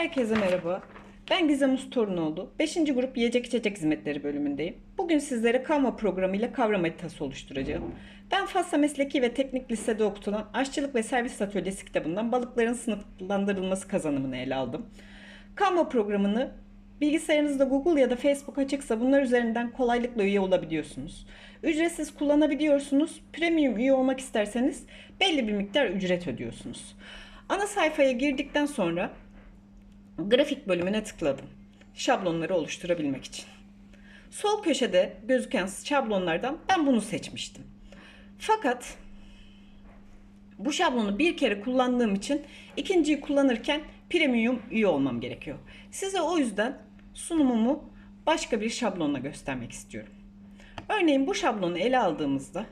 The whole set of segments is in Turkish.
Herkese merhaba. Ben Gizem Ustorunoğlu. 5. grup yiyecek içecek hizmetleri bölümündeyim. Bugün sizlere Canva programıyla kavram haritası oluşturacağım. Ben Fasla Mesleki ve Teknik Lisede okutulan Aşçılık ve Servis Atölyesi kitabından balıkların sınıflandırılması kazanımını ele aldım. Canva programını bilgisayarınızda Google ya da Facebook açıksa bunlar üzerinden kolaylıkla üye olabiliyorsunuz. Ücretsiz kullanabiliyorsunuz. Premium üye olmak isterseniz belli bir miktar ücret ödüyorsunuz. Ana sayfaya girdikten sonra grafik bölümüne tıkladım. Şablonları oluşturabilmek için. Sol köşede gözüken şablonlardan ben bunu seçmiştim. Fakat bu şablonu bir kere kullandığım için ikinciyi kullanırken premium üye olmam gerekiyor. Size o yüzden sunumumu başka bir şablonla göstermek istiyorum. Örneğin bu şablonu ele aldığımızda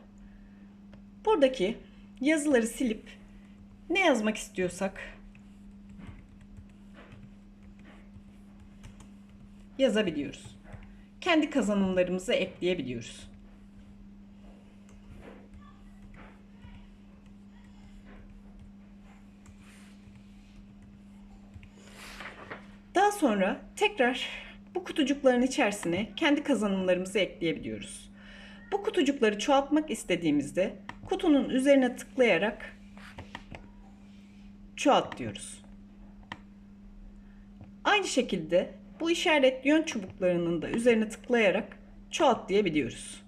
buradaki yazıları silip ne yazmak istiyorsak yazabiliyoruz. Kendi kazanımlarımızı ekleyebiliyoruz. Daha sonra tekrar bu kutucukların içerisine kendi kazanımlarımızı ekleyebiliyoruz. Bu kutucukları çoğaltmak istediğimizde kutunun üzerine tıklayarak çoğalt diyoruz. Aynı şekilde bu işaret yön çubuklarının da üzerine tıklayarak çoğalt diyebiliyoruz.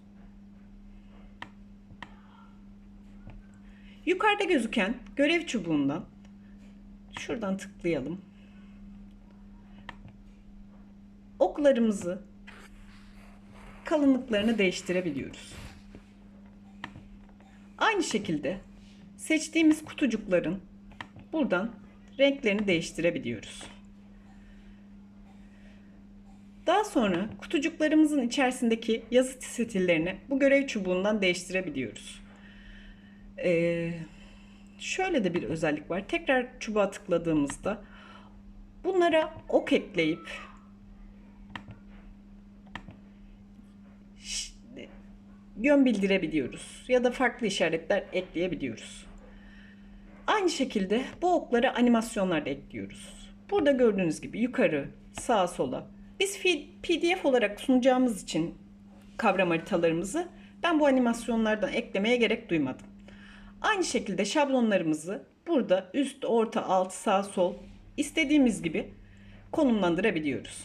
Yukarıda gözüken görev çubuğundan şuradan tıklayalım. Oklarımızı kalınlıklarını değiştirebiliyoruz. Aynı şekilde seçtiğimiz kutucukların buradan renklerini değiştirebiliyoruz. Daha sonra kutucuklarımızın içerisindeki yazı stillerini bu görev çubuğundan değiştirebiliyoruz. Ee, şöyle de bir özellik var. Tekrar çubuğa tıkladığımızda bunlara ok ekleyip yön bildirebiliyoruz ya da farklı işaretler ekleyebiliyoruz. Aynı şekilde bu okları animasyonlarda ekliyoruz. Burada gördüğünüz gibi yukarı, sağa, sola. Biz PDF olarak sunacağımız için kavram haritalarımızı ben bu animasyonlardan eklemeye gerek duymadım. Aynı şekilde şablonlarımızı burada üst, orta, alt, sağ, sol istediğimiz gibi konumlandırabiliyoruz.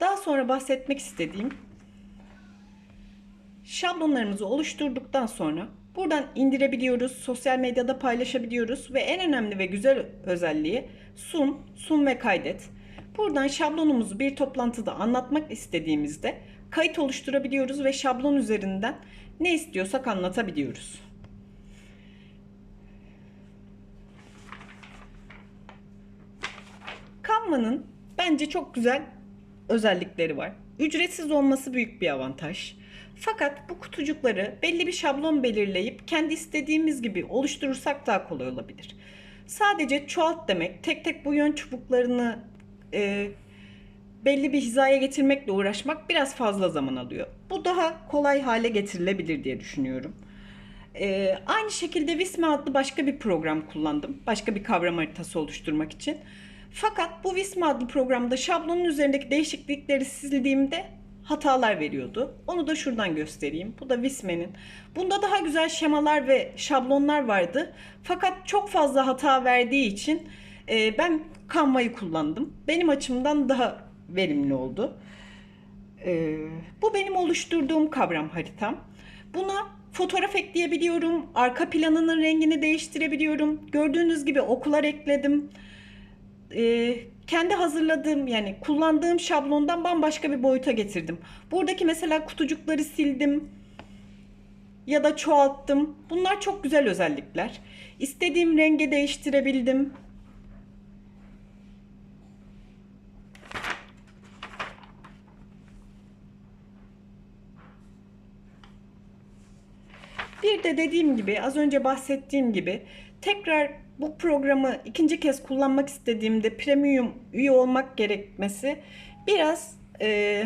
Daha sonra bahsetmek istediğim şablonlarımızı oluşturduktan sonra buradan indirebiliyoruz, sosyal medyada paylaşabiliyoruz ve en önemli ve güzel özelliği sun, sun ve kaydet. Buradan şablonumuzu bir toplantıda anlatmak istediğimizde kayıt oluşturabiliyoruz ve şablon üzerinden ne istiyorsak anlatabiliyoruz. Canva'nın bence çok güzel özellikleri var. Ücretsiz olması büyük bir avantaj. Fakat bu kutucukları belli bir şablon belirleyip kendi istediğimiz gibi oluşturursak daha kolay olabilir. Sadece çoğalt demek, tek tek bu yön çubuklarını e, belli bir hizaya getirmekle uğraşmak biraz fazla zaman alıyor. Bu daha kolay hale getirilebilir diye düşünüyorum. E, aynı şekilde Visme adlı başka bir program kullandım. Başka bir kavram haritası oluşturmak için. Fakat bu Visme adlı programda şablonun üzerindeki değişiklikleri sildiğimde hatalar veriyordu. Onu da şuradan göstereyim. Bu da Visme'nin. Bunda daha güzel şemalar ve şablonlar vardı. Fakat çok fazla hata verdiği için e, ben Canva'yı kullandım. Benim açımdan daha verimli oldu. E, bu benim oluşturduğum kavram haritam. Buna fotoğraf ekleyebiliyorum. Arka planının rengini değiştirebiliyorum. Gördüğünüz gibi okular ekledim. E, kendi hazırladığım yani kullandığım şablondan bambaşka bir boyuta getirdim. Buradaki mesela kutucukları sildim ya da çoğalttım. Bunlar çok güzel özellikler. İstediğim rengi değiştirebildim. Bir de dediğim gibi az önce bahsettiğim gibi tekrar bu programı ikinci kez kullanmak istediğimde premium üye olmak gerekmesi biraz e,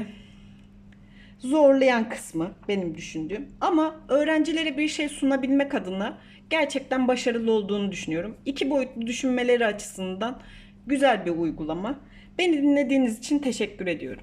zorlayan kısmı benim düşündüğüm. Ama öğrencilere bir şey sunabilmek adına gerçekten başarılı olduğunu düşünüyorum. İki boyutlu düşünmeleri açısından güzel bir uygulama. Beni dinlediğiniz için teşekkür ediyorum.